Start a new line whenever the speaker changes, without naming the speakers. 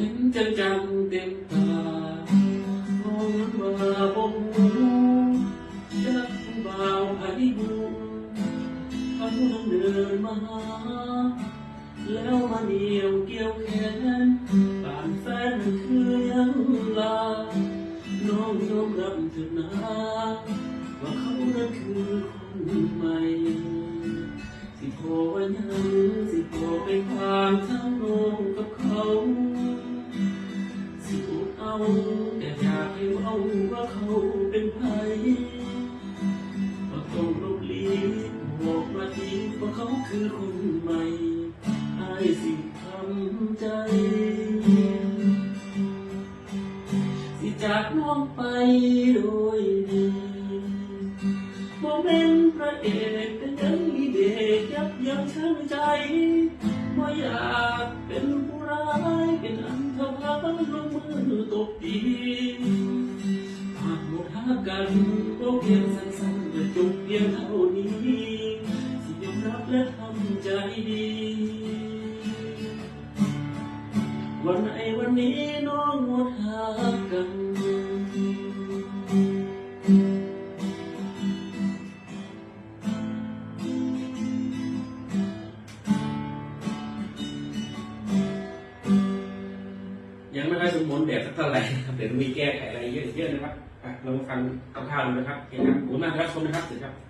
เห็นจังจังๆเต็มตามองว่าบ่หูจักผู้บ่าวไผบุญเขาต้องเดินมาหา แล้วมาเหนียวเกี่ยวแขนป่านแฟนมันคือยังลา น้องยอมรับเถิดนะว่าเขานั้นคือคนใหม่ สิพอว่ายังสิพอไปความทั้ง แต่อยากให้เว้าว่าเขาเป็นไผว่าต้องลบลีบอกมาทีว่าเขาคือคนใหม่ไอายสิทำใจ สิจากน้องไปโดยดีบ่เป็นพระเอกแต่ยังมีเด็กยับยั้งชั่งใจบ่อยากเป็นผู้ร้าย ลงมือตบตีหากหมดหากันก็เพียงสั้นๆและจบเพียงเท่านี้สิยอมรับและทำใจดี วันไหนวันนี้น้องหมดหา ไม่ค่อยสมบูรณ์แบบสักเท่าไหร่เดี๋ยวมีแก้ไขอะไรเยอะๆนะครับเรามาฟังคร่าวๆดูนะครับโอเคครับขอบคุณมากครับชมนะครับสวัสดีครับ